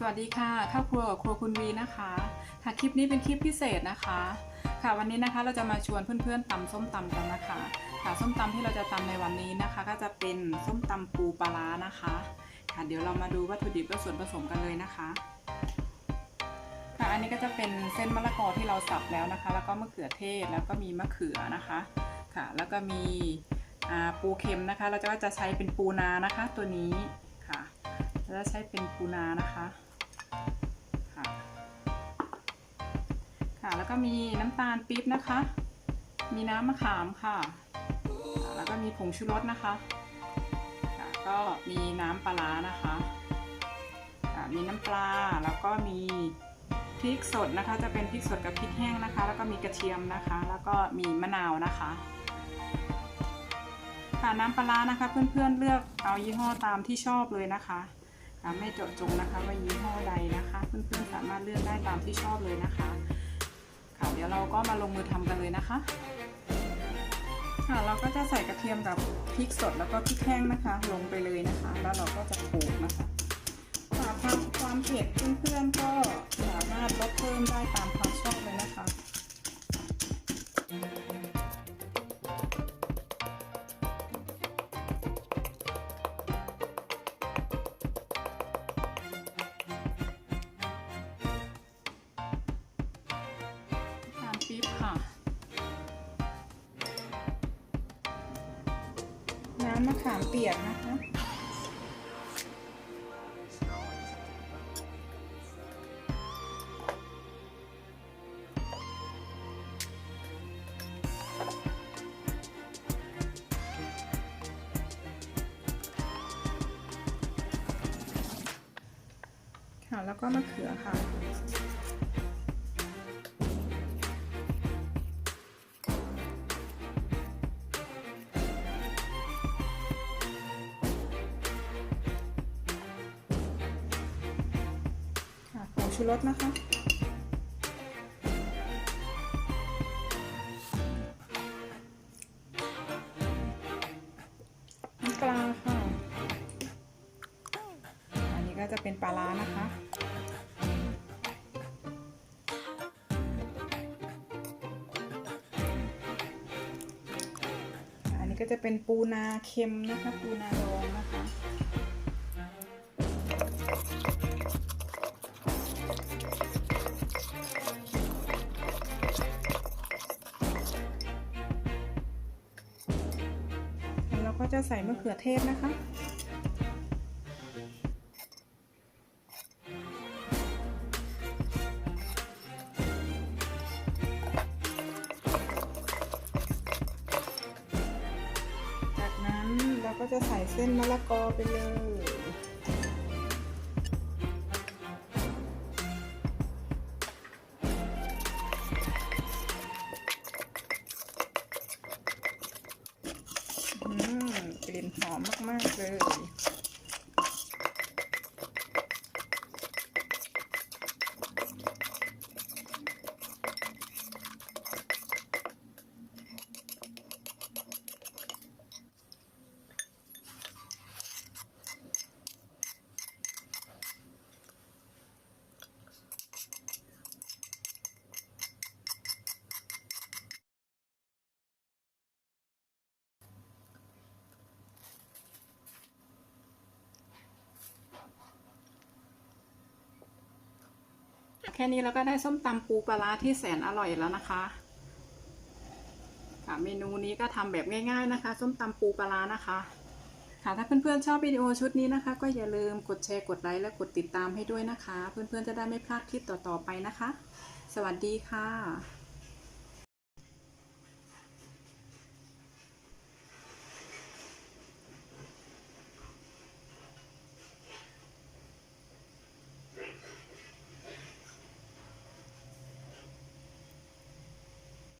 สวัสดีค่ะข้าวครัวกับครัวคุณวีนะคะค่ะคลิปนี้เป็นคลิปพิเศษนะคะ ค่ะวันนี้นะคะเราจะมาชวนเพื่อนๆตำส้มตำกันนะคะ ค่ะส้มตำที่เราจะตำในวันนี้นะคะ ก็จะเป็นส้มตำปูปลาร้านะคะ ค่ะเดี๋ยวเรามาดูวัตถุดิบและส่วนผสมกันเลยนะคะ ค่ะอันนี้ก็จะเป็นเส้นมะละกอที่เราสับแล้วนะคะ แล้วก็มะเขือเทศแล้วก็มีมะเขือนะคะ ค่ะ แล้วก็มีปูเค็มนะคะ เราจะว่าจะใช้เป็นปูนานะคะ ตัวนี้ค่ะเราจะใช้เป็นปูนานะคะ ค่ะ แล้วก็มีน้ำตาลปี๊บนะคะ มีน้ำมะขามค่ะ แล้วก็มีผงชูรสนะคะ ก็มีน้ำปลาร้านะคะะมีน้ำปลา แล้วก็มีพริกสดนะคะ จะเป็นพริกสดกับพริกแห้งนะคะ แล้วก็มีกระเทียมนะคะ แล้วก็มีมะนาวนะคะค่ะน้ำปลาร้านะคะ เพื่อนๆเลือกเอายี่ห้อตามที่ชอบเลยนะคะะไม่เจาะจงนะคะว่ายี่ห้อใดนะคะ เพื่อนๆสามารถเลือกได้ตามที่ชอบเลยนะคะ ค่ะเดี๋ยวเราก็มาลงมือทำกันเลยนะคะค่ะเราก็จะใส่กระเทียมกับพริกสดแล้วก็พริกแห้งนะคะ ลงไปเลยนะคะ แล้วเราก็จะโขลกนะคะค่ะความความเผ็ดเพื่อนๆก็สามารถลดเพิ่มได้ตาม มะขามเปียกนะคะ ค่ะแล้วก็มะเขือค่ะ ชูรสนะคะ น้ำปลาค่ะ อันนี้ก็จะเป็นปลาร้านะคะ อันนี้ก็จะเป็นปูนาเค็มนะคะ ปูนาดองนะคะ ก็จะใส่มะเขือเทศนะคะ จากนั้นเราก็จะใส่เส้นมะละกอไปเลย อมมากๆเลย แค่นี้เราก็ได้ส้มตำปูปลาร้าที่แสนอร่อยแล้วนะคะค่ะเมนูนี้ก็ทำแบบง่าย ๆนะคะ ส้มตำปูปลาร้านะคะ ค่ะถ้าเพื่อนๆชอบวิดีโอชุดนี้นะคะ ก็อย่าลืมกดแชร์กดไลค์และกดติดตามให้ด้วยนะคะ เพื่อนๆจะได้ไม่พลาดคลิปต่อๆไปนะคะ สวัสดีค่ะ